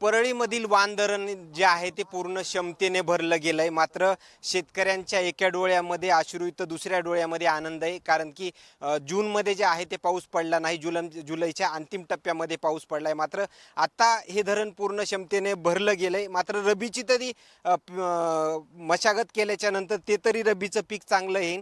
परळीमधील वान धरण जे आहे ते पूर्ण क्षमतेने भरलं गेलं आहे मात्र शेतकऱ्यांच्या एका डोळ्यामध्ये अश्रू तर दुसऱ्या डोळ्यामध्ये आनंद आहे. कारण की जूनमध्ये जे आहे ते पाऊस पडला नाही. जुलै जुलैच्या अंतिम टप्प्यामध्ये पाऊस पडला आहे मात्र आत्ता हे धरण पूर्ण क्षमतेने भरलं गेलं आहे मात्र रबीची तरी मशागत केल्याच्यानंतर ते तरी रबीचं पीक चांगलं येईल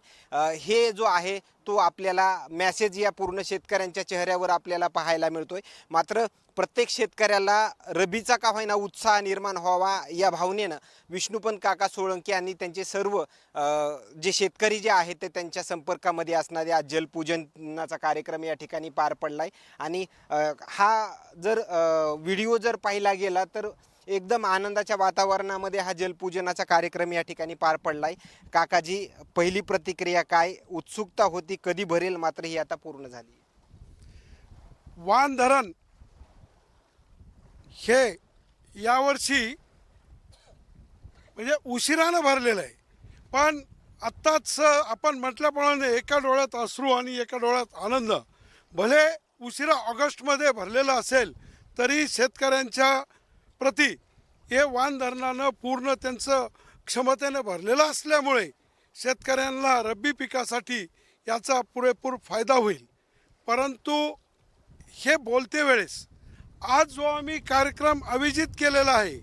हे जो आहे तो आपल्याला मॅसेज या पूर्ण शेतकऱ्यांच्या चेहऱ्यावर आपल्याला पाहायला मिळतोय. मात्र प्रत्येक शेतकऱ्याला रबीचा का होईना उत्साह निर्माण व्हावा या भावनेनं विष्णुपंत काका सोळंकी आणि त्यांचे सर्व जे शेतकरी जे आहेत ते त्यांच्या संपर्कामध्ये असणारे आज जलपूजनाचा कार्यक्रम या ठिकाणी पार पडला आहे आणि हा जर व्हिडिओ जर पाहिला गेला तर एकदम आनंदाच्या वातावरणामध्ये हा जलपूजनाचा कार्यक्रम या ठिकाणी पार पडलाय. काकाजी पहिली प्रतिक्रिया काय? उत्सुकता होती कधी भरेल? मात्र ही आता पूर्ण झाली. वान धरण हे यावर्षी म्हणजे उशिरानं भरलेलं आहे. पण आत्ताच आपण म्हटल्याप्रमाणे एका डोळ्यात अश्रू आणि एका डोळ्यात आनंद. भले उशिरा ऑगस्टमध्ये भरलेलं असेल तरी शेतकऱ्यांच्या प्रति हे वान धरणानं पूर्ण त्यांचं क्षमतेनं भरलेलं असल्यामुळे शेतकऱ्यांना रब्बी पिकासाठी याचा पुरेपूर फायदा होईल. परंतु हे बोलते वेळेस आज जो आम्ही कार्यक्रम अभिजित केलेला आहे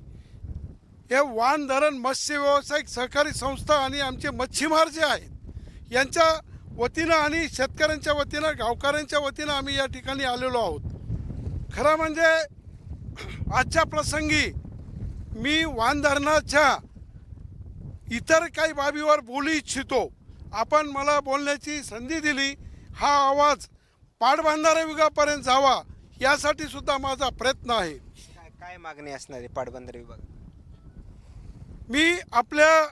हे वान धरण मत्स्य व्यावसायिक सहकारी संस्था आणि आमचे मच्छीमार जे आहेत यांच्या वतीनं आणि शेतकऱ्यांच्या वतीनं गावकऱ्यांच्या वतीनं आम्ही या ठिकाणी आलेलो आहोत. खरं म्हणजे आजच्या प्रसंगी मी वान धरणाच्या इतर काही बाबीवर बोलू इच्छितो. आपण मला बोलण्याची संधी दिली. हा आवाज पाटबंधारे विभागापर्यंत जावा यासाठी सुद्धा माझा प्रयत्न आहे. काय काय मागणी असणार आहे पाटबंधारे विभाग? मी आपल्या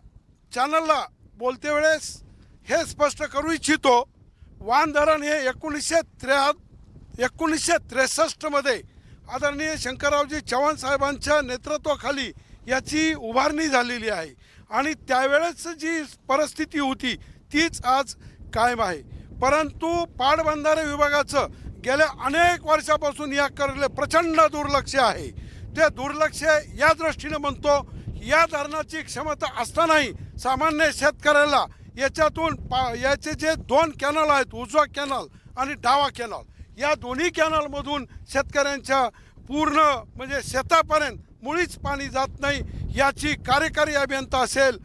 चॅनलला बोलते वेळेस हे स्पष्ट करू इच्छितो. वान धरण हे एकोणीसशे त्र्या एकोणीसशे त्रेसष्टमध्ये आदरणीय शंकररावजी चव्हाण साहेबांच्या नेतृत्वाखाली याची उभारणी झालेली आहे. आणि त्यावेळेस जी परिस्थिती होती तीच आज कायम आहे. परंतु पाटबंधारे विभागाचं गेल्या अनेक वर्षापासून याकडे प्रचंड दुर्लक्ष आहे. ते दुर्लक्ष या दृष्टीने म्हणतो या धरणाची क्षमता असतानाही सामान्य शेतकऱ्याला याच्यातून पा याचे जे दोन कॅनल आहेत उजवा कॅनल आणि डावा कॅनल या दोन्ही कॅनलमधून शेतकऱ्यांच्या पूर्ण म्हणजे शेतापर्यंत मुळीच पाणी जात नाही याची कार्यकारी अभियंता असेल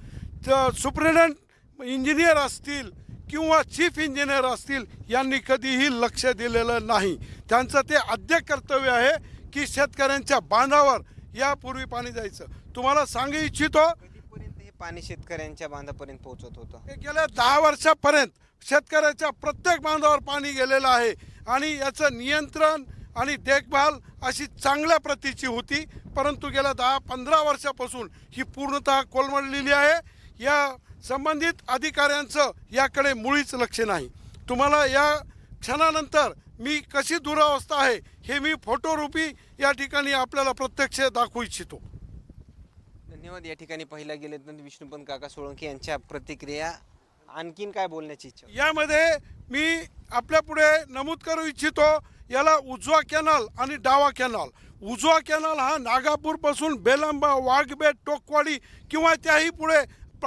तर सुप्रिटेंडंट इंजिनियर असतील किंवा चीफ इंजिनियर असतील यांनी कधीही लक्ष दिलेलं नाही. त्यांचं ते आद्य कर्तव्य आहे की शेतकऱ्यांच्या बांधावर यापूर्वी पाणी जायचं. तुम्हाला सांगू इच्छितो हे पाणी शेतकऱ्यांच्या बांधापर्यंत पोहोचत होतं? हे गेल्या दहा वर्षापर्यंत शेतकऱ्याच्या प्रत्येक बांधावर पाणी गेलेलं आहे. आणि याचं नियंत्रण आणि देखभाल अशी चांगल्या प्रतीची होती. परंतु गेल्या दहा पंधरा वर्षापासून ही पूर्णतः कोलमडलेली आहे. या संबंधित अधिकाऱ्यांचं याकडे मुळीच लक्ष नाही. तुम्हाला या क्षणानंतर मी कशी दुरावस्था आहे हे मी फोटोरूपी या ठिकाणी आपल्याला प्रत्यक्ष दाखवू इच्छितो. धन्यवाद. या ठिकाणी पाहिला गेले तर विष्णुपंत काका सोळंकी यांच्या प्रतिक्रिया आणखीन काय बोलण्याची इच्छा यामध्ये मी आपल्या पुढे नमूद करू इच्छितो याला उजवा कॅनल आणि डावा कॅनल. उजवा कॅनल हा नागापूरपासून बेलंबा वाघबेट टोकवाडी किंवा त्याही पुढे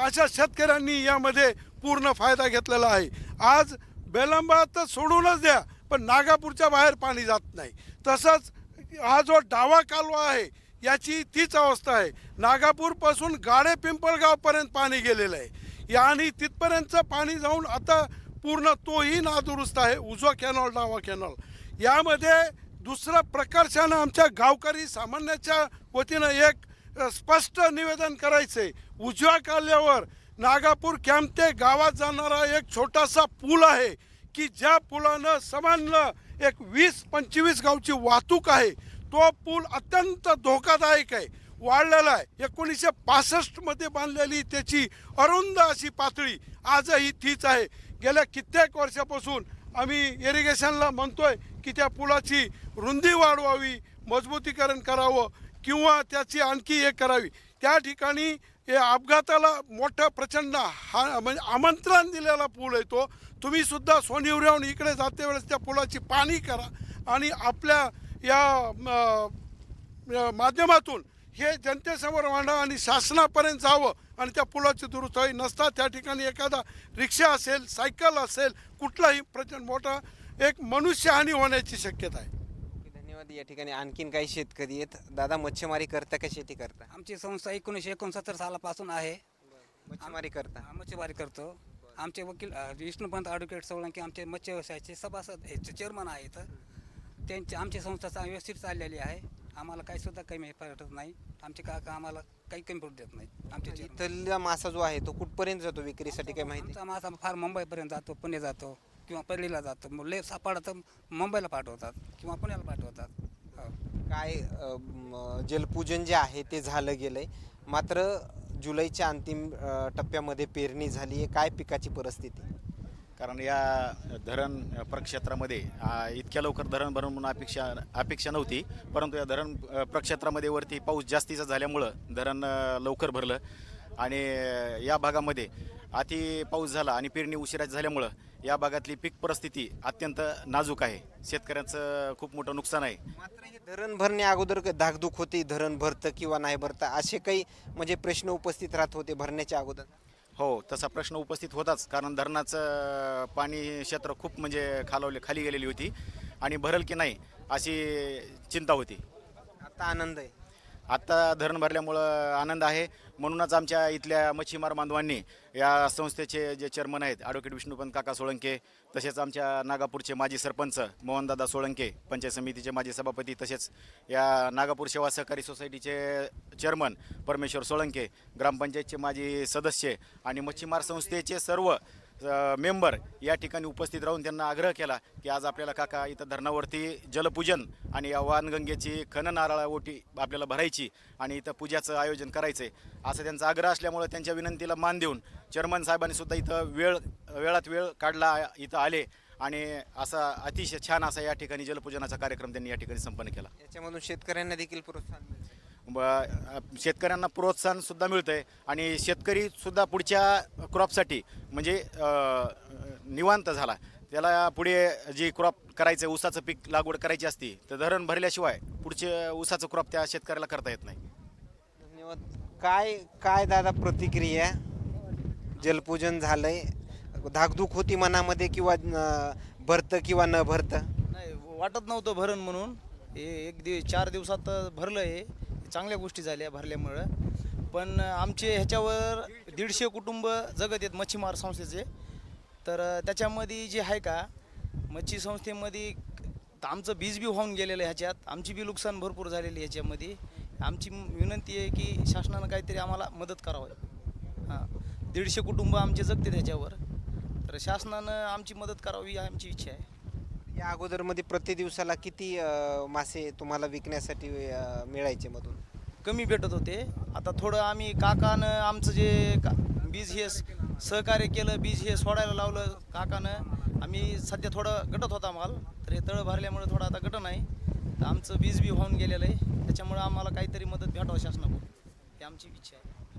अशा शेतकऱ्यांनी यामध्ये पूर्ण फायदा घेतलेला आहे. आज बेलंबा तर सोडूनच द्या पण नागापूरच्या बाहेर पाणी जात नाही. तसंच हा जो डावा कालवा आहे याची तीच अवस्था आहे. नागापूरपासून गाडे पिंपळगावपर्यंत पाणी गेलेलं आहे. आणि तिथपर्यंत पाणी जाऊन आता पूर्ण तोही नादुरुस्त आहे. उजवा कॅनॉल डावा कॅनॉल. यामध्ये दुसरं प्रकर्षानं आमच्या गावकरी सामान्याच्या वतीनं एक स्पष्ट निवेदन करायचं आहे उजव्या काल्यावर नागापूर कॅम्प ते गावात जाणारा एक छोटासा पूल आहे की ज्या पुलानं सामान्य एक वीस पंचवीस गावची वाहतूक आहे. तो पूल अत्यंत धोकादायक आहे. वाढलेला आहे. एकोणीसशे पासष्टमध्ये बांधलेली त्याची अरुंद अशी पातळी आजही तीच आहे. गेल्या कित्येक वर्षापासून आम्ही इरिगेशनला म्हणतोय की त्या पुलाची रुंदी वाढवावी मजबूतीकरण करावं किंवा त्याची आणखी हे करावी. त्या ठिकाणी हे अपघाताला मोठं प्रचंड हा म्हणजे आमंत्रण दिलेला पूल आहे तो. तुम्हीसुद्धा सोनिवऱ्याहून सोनीवऱ्याहून इकडे जाते वेळेस त्या पुलाची पाणी करा आणि आपल्या या म, माध्यमातून हे जनतेसमोर मांडावं आणि शासनापर्यंत जावं आणि त्या पुलाची दुरुस्ती नसता त्या ठिकाणी एखादा रिक्षा असेल सायकल असेल कुठलाही प्रचंड मोठा एक मनुष्यहानी होण्याची शक्यता आहे. धन्यवाद. या ठिकाणी आणखीन काही शेतकरी आहेत. दादा मच्छीमारी करता का शेती करता? आमची संस्था एकोणीसशे एकोणसत्तर सालापासून आहे. मच्छीमारी करता? मच्छीमारी करतो. आमचे वकील विष्णुपंत ॲडव्होकेट सोळंकी आमचे मत्स्य व्यवसायाचे सभासद हे चेअरमन आहेत. त्यांची आमची संस्था व्यवस्थित चाललेली आहे. आम्हाला काही सुद्धा कमी पडत नाही. आमचे काका आम्हाला काही कमी पडू देत नाही आमचे chairman. इथला मासा जो आहे तो कुठपर्यंत जातो विक्रीसाठी काय माहिती? आमचा मासा फार मुंबईपर्यंत जातो पुणे जातो किंवा परलीला जातो. मग लय सापडा तर मुंबईला पाठवतात किंवा पुण्याला पाठवतात. हो. काय अ, म, जलपूजन जे आहे ते झालं गेलंय. मात्र जुलैच्या अंतिम अ, टप्प्यामध्ये पेरणी झाली आहे काय पिकाची परिस्थिती? कारण या धरण प्रक्षेत्रामध्ये इतक्या लवकर धरण भरून म्हणून अपेक्षा अपेक्षा नव्हती परंतु या धरण प्रक्षेत्रामध्ये वरती पाऊस जास्तीचा झाल्यामुळं धरण लवकर भरलं. आणि या भागामध्ये अति पाऊस झाला आणि पेरणी उशिरा झाल्यामुळं या भागातली पीक परिस्थिती अत्यंत नाजूक आहे. शेतकऱ्यांचं खूप मोठं नुकसान आहे. मात्र हे धरण भरण्या अगोदर काही धाकधूक होती धरण भरतं किंवा नाही भरतं असे काही म्हणजे प्रश्न उपस्थित राहत होते भरण्याच्या अगोदर? हो तसा प्रश्न उपस्थित होताच. कारण धरणाचं पाणी क्षेत्र खूप म्हणजे खालवले खाली गेलेली होती. आणि भरल की नाही अशी चिंता होती. आता आनंद आहे. आत्ता धरण भरल्यामुळं आनंद आहे. म्हणूनच आमच्या इथल्या मच्छीमार बांधवांनी या संस्थेचे जे चेअरमन आहेत ॲडव्होकेट विष्णुपंत काका सोळंके तसेच आमच्या नागापूरचे माजी सरपंच मोहनदादा सोळंके पंचायत समितीचे माजी सभापती तसेच या नागापूर सेवा सहकारी सोसायटीचे चेअरमन परमेश्वर सोळंके ग्रामपंचायतचे माजी सदस्य आणि मच्छीमार संस्थेचे सर्व मेंबर या ठिकाणी उपस्थित राहून त्यांना आग्रह केला की आज आपल्याला काका इथं धरणावरती जलपूजन आणि या वानगंगेची खनन नारळा ओटी आपल्याला भरायची आणि इथं पूजाचं आयोजन करायचं आहे असं त्यांचा आग्रह असल्यामुळं त्यांच्या विनंतीला मान देऊन चेअरमन साहेबांनी सुद्धा इथं वेळ वेळात वेळ काढला इथं आले आणि असा अतिशय छान असा या ठिकाणी जलपूजनाचा कार्यक्रम त्यांनी या ठिकाणी संपन्न केला. याच्यामधून शेतकऱ्यांना देखील प्रोत्साहन मिळतं शेतकऱ्यांना प्रोत्साहन सुद्धा मिळतंय. आणि शेतकरी सुद्धा पुढच्या क्रॉपसाठी म्हणजे निवांत झाला. त्याला पुढे जी क्रॉप करायचं ऊसाचं पीक लागवड करायची असती तर धरण भरल्याशिवाय पुढचे ऊसाचं क्रॉप त्या शेतकऱ्याला करता येत नाही. धन्यवाद. काय काय दादा प्रतिक्रिया? जलपूजन झालंय. धाकधूक होती मनामध्ये किंवा भरतं किंवा न भरतं? नाही वाटत नव्हतं भरण म्हणून. हे एक दिव चार दिवसात भरलं हे. चांगल्या गोष्टी झाल्या भरल्यामुळं. पण आमचे ह्याच्यावर दीडशे कुटुंब जगत आहेत मच्छीमार संस्थेचे. तर त्याच्यामध्ये जे आहे का मच्छी संस्थेमध्ये आमचं बीज बी होऊन गेलेलं आहे ह्याच्यात. आमची बी नुकसान भरपूर झालेली आहे ह्याच्यामध्ये. आमची विनंती आहे की शासनानं काहीतरी आम्हाला मदत करावं. हां. दीडशे कुटुंब आमचे जगते त्याच्यावर तर शासनानं आमची मदत करावी ही आमची इच्छा आहे. या अगोदरमध्ये प्रति दिवसाला किती मासे तुम्हाला विकण्यासाठी मिळायचे मधून? कमी भेटत होते. आता थोडं आम्ही काकानं आमचं जे का बीज हे स- सहकार्य केलं बीज हे सोडायला लावलं काकानं. आम्ही सध्या थोडं गटत होता माल तर हे तळ भरल्यामुळे थोडं आता गट नाही. तर आमचं बीज बी होऊन गेलेलं आहे. त्याच्यामुळं आम्हाला काहीतरी मदत भेटावं शासनाकडून. ही आमची इच्छा आहे.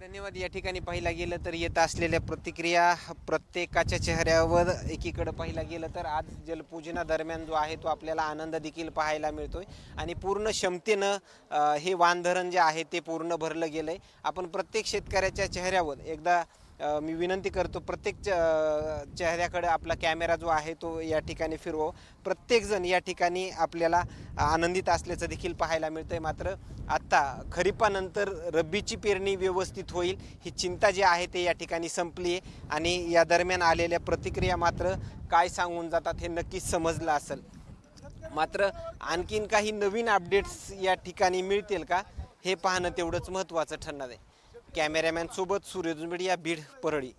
धन्यवाद. या ठिकाणी पाहिला गेलं तर येत असलेल्या प्रतिक्रिया प्रत्येकाच्या चेहऱ्यावर एकीकडं पाहिला गेलं तर आज जलपूजनादरम्यान जो आहे तो आपल्याला आनंद देखील पाहायला मिळतोय. आणि पूर्ण क्षमतेनं हे वानधरण जे आहे ते पूर्ण भरलं गेलं आहे आपण प्रत्येक शेतकऱ्याच्या चेहऱ्यावर एकदा मी विनंती करतो प्रत्येक च- चेहऱ्याकडे आपला कॅमेरा जो आहे तो या ठिकाणी फिरवो. प्रत्येकजण या ठिकाणी आपल्याला आनंदित असल्याचं देखील पाहायला मिळतं आहे मात्र आत्ता खरीपानंतर रब्बीची पेरणी व्यवस्थित होईल ही चिंता जी आहे ते या ठिकाणी संपली आहे आणि या दरम्यान आलेल्या प्रतिक्रिया मात्र काय सांगून जातात हे नक्कीच समजलं असेल. मात्र आणखीन काही नवीन अपडेट्स या ठिकाणी मिळतील का हे पाहणं तेवढंच महत्त्वाचं ठरणार आहे. कॅमेरामॅन सोबत सूर्यज मीडिया बीड परळी.